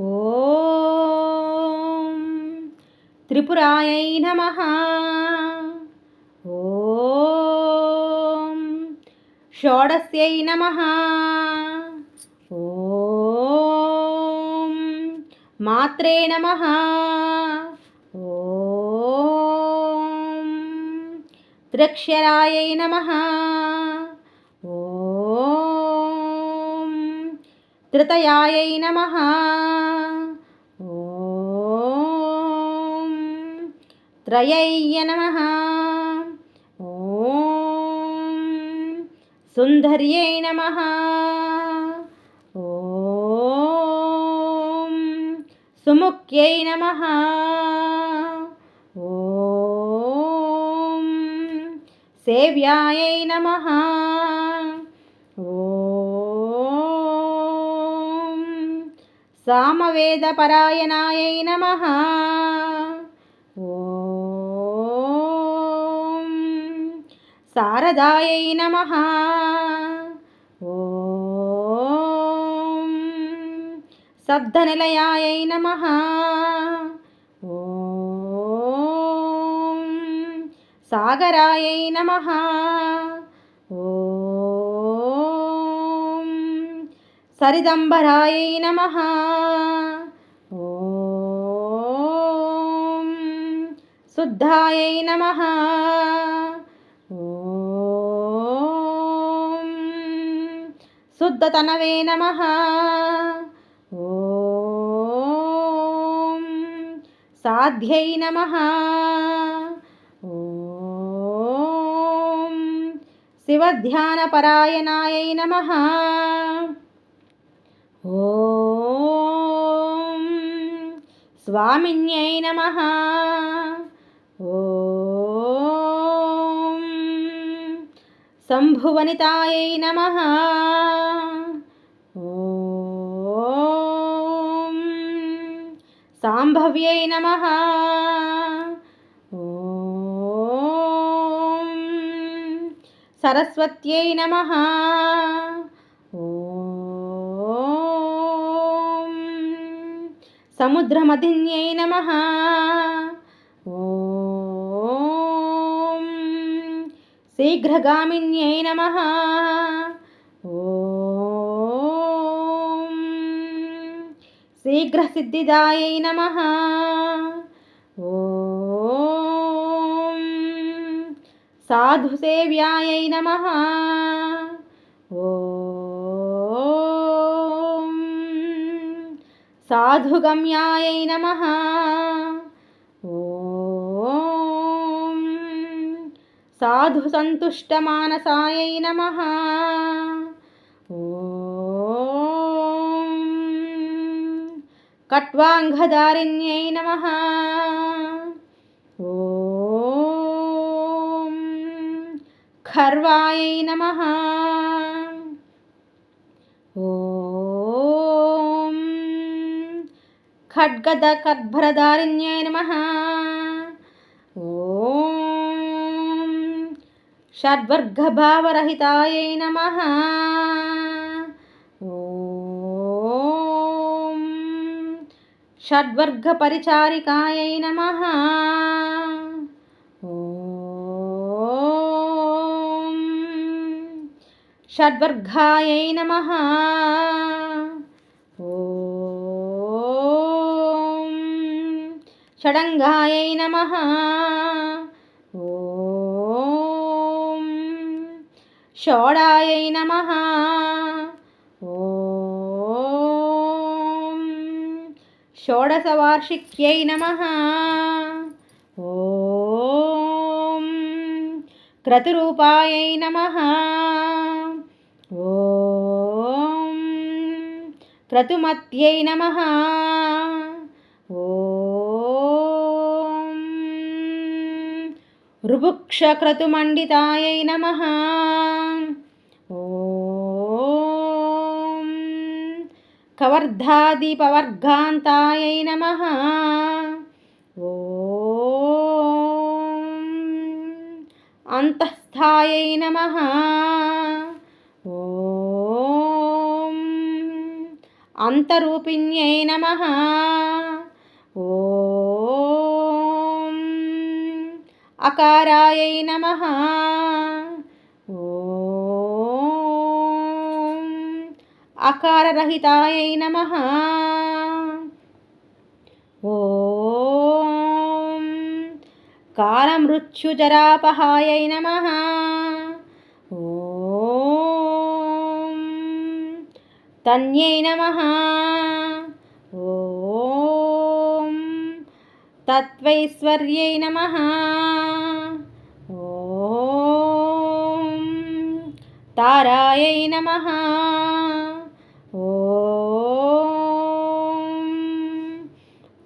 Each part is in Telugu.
ఓం త్రిపురాయై నమ. ఓం షోడస్యై నమ. ఓం మాత్రే నమ. ఓం త్రక్షరాయై నమ. त्रितयायै नमः ॐ ॐय्य नमः ॐ सुन्दर्यै नमः ॐ सुमुख्यै नमः ॐ सेव्यायै नमः సామవేదపరాయణాయై నమ. ఓం శారదాయై నమ. ఓం శబ్దనిలయాయై నమ. ఓం సాగరాయై నమ. సరిదంబరాయై నమ. ఓం శుద్ధాయై నమ. ఓం శుద్ధతనవే నమ. ఓం సాధ్యై నమ. ఓం శివధ్యానపరాయణాయై నమ. ఓం స్వామిన్యై నమ. ఓం శంభువనితాయై నమ. ఓం సాంభవ్యై నమ. ఓం సరస్వత్యై నమ. ఓ సముద్రమధిన్యై నమ. ఓం శీఘ్రగామిన్యై నమ. ఓం శీఘ్రసిద్ధిదాయై నమ. ఓం సాధుసేవ్యాయై నమ. ఓ సాధుగమ్యాయై నమ ఓం సాధుసంతుష్టమానసాయై నమ ఓం కట్వాంగధారిణ్యై నమ ఓం ఖర్వాయై నమ ఖడ్గద కద్భరధారిణ్యై నమ ఓం షడ్వర్గభావరహితాయై నమ ఓం షడ్వర్గపరిచారికాయై నమ ఓం షడ్వర్గాయై షడంగాయై నమ. ఓం షోడాయై నమ. ఓం షోడశవార్షిక్యై నమ. ఓం క్రతురూపాయై నమ. ఓం క్రతుమత్యై నమ. రుభుక్షక్రతుమండితాయై నమ. ఓం కవర్ధాదీపవర్గాంతాయై నమ. ఓం అంతఃస్థాయై నమ. ఓం అంతరూపిణ్యై నమ ఓం అకారాయై నమ. ఓం అకారరహితాయై నమ. ఓం కాలమృత్యుజరాపహాయై నమ. ఓం తన్యై నమ. ఓం తత్వైశ్వర్యై నమ ఓం తారాయై నమ ఓం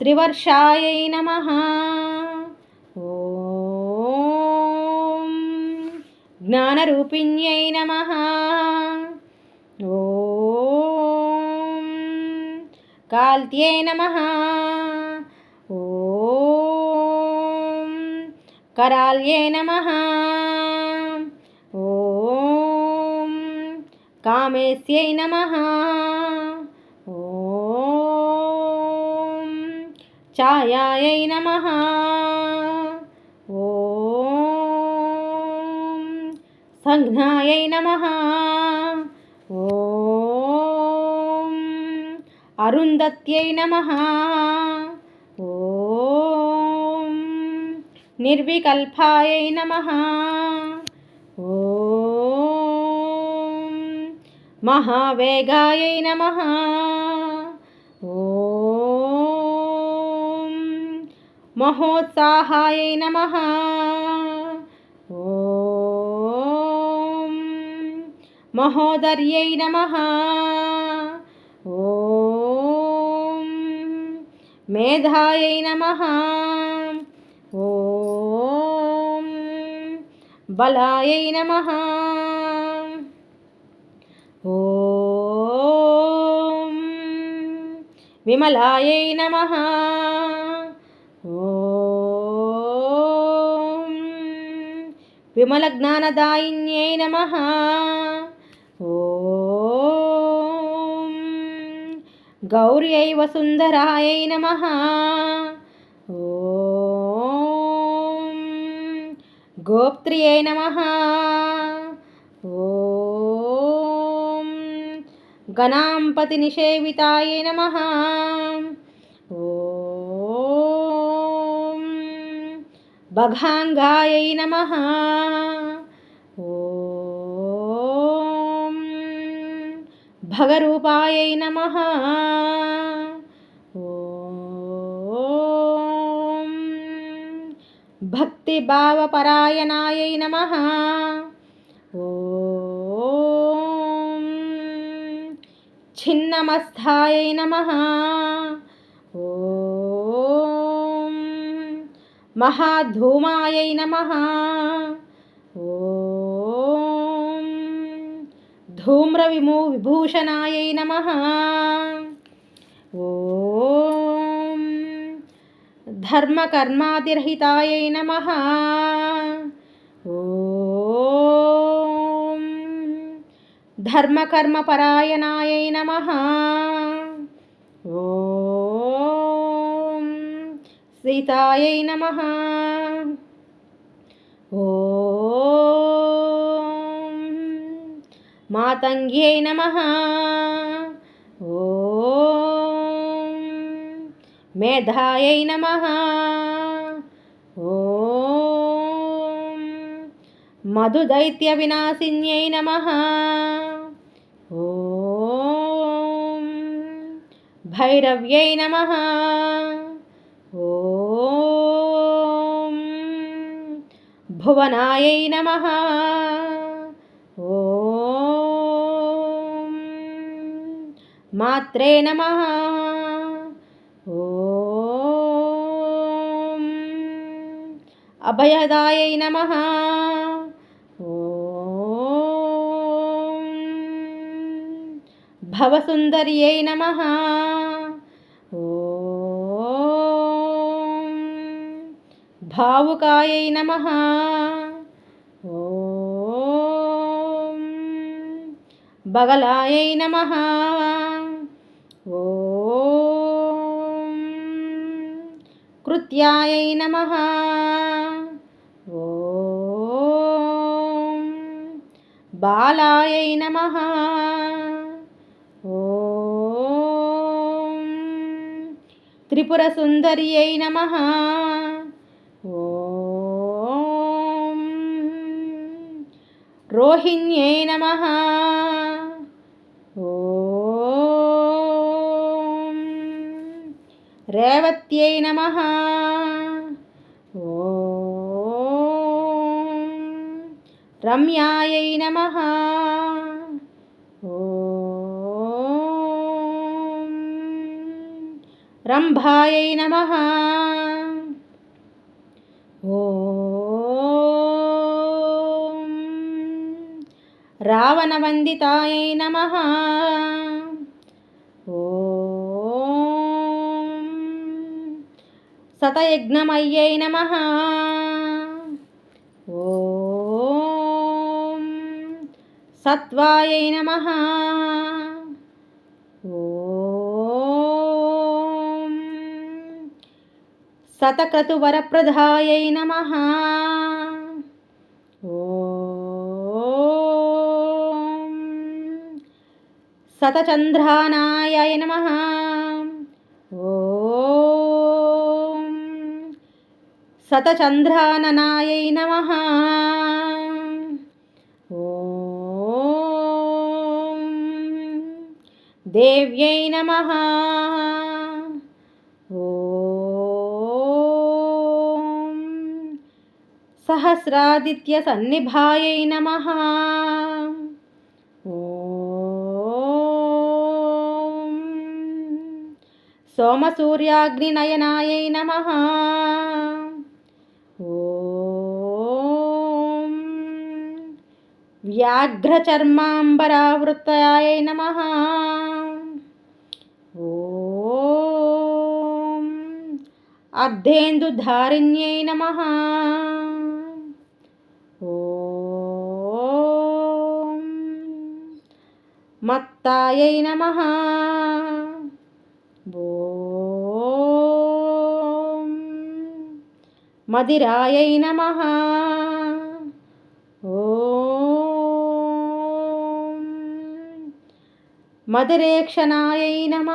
త్రివర్షాయై నమ ఓం జ్ఞానరూపిణ్యై నమ ఓం కాల్త్యై నమ ఓం कराल्ये नमः కామేశ్యై నమ ఓం ఛాయాయై నమ ఓం సంజ్ఞాయై నమ ఓం అరుంధత్యై నమ ఓం నిర్వికల్పాయై నమ మహావేగాయై నమ ఓం మహోత్సాహాయై నమ ఓం మహోదర్యై నమ ఓం మేధాయై నమ ఓం బలాయై నమ విమలాయై నమ ఓం విమలజ్ఞానదాయిన్యై నమ ఓం గౌర్యై వసుంధరాయై నమ ఓం గోప్త్రియై నమ గణాంపతి నిషేవితాయ నమ. ఓం బఘాంగాయై నమ. ఓం భగరూపాయై నమ. ఓం భక్తిభావపరాయణాయై నమ. ఛిన్నమస్థాయై నమ ఓం మహాధూమాయై నమ ఓం ధూమ్రవిమూ విభూషణాయై నమ ఓం ధర్మకర్మాదిరహితాయై నమ ఓం ధర్మకర్మపరాయణాయై నమ ఓం సీతాయై నమ ఓం మాతంగ్యై నమ ఓం మేధాయై నమ ఓం మధుదైత్య వినాశిన్యై నమ ఓం భైరవ్యై నమ ఓం భువనాయై నమ ఓం మాత్రే నమ ఓం అభయదాయై నమ భవసుందర్యై నమ. ఓం భావుకాయై నమ. ఓం బగలాయై నమ. ఓం కృత్యాయై నమ. ఓం బాలాయై నమ. త్రిపురసుందర్యై నమ. ఓం రోహిణ్యై నమ. ఓం రేవత్యై నమ. ఓం రమ్యాయై నమ. రంభాయై నమ ఓం రావణవందితాయై నమ ఓం సతయజ్ఞమయ్యై నమ ఓం సత్వాయై నమ సతక్రతువరప్రదాయై నమ. ఓం సతచంద్రానాయ నమ. ఓం సతచంద్రాననాయై నమ. దేవ్యై నమ. ఓ సహస్రాదిత్య సన్నిభాయై నమ. ఓం సోమసూర్యాగ్నినయనాయై నమ. ఓం నమ. అర్ధేందుధారిణ్యై నమ. మత్తాయై నమ. మదిరాయై నమ. ఓం మదిరేక్షణాయై నమ.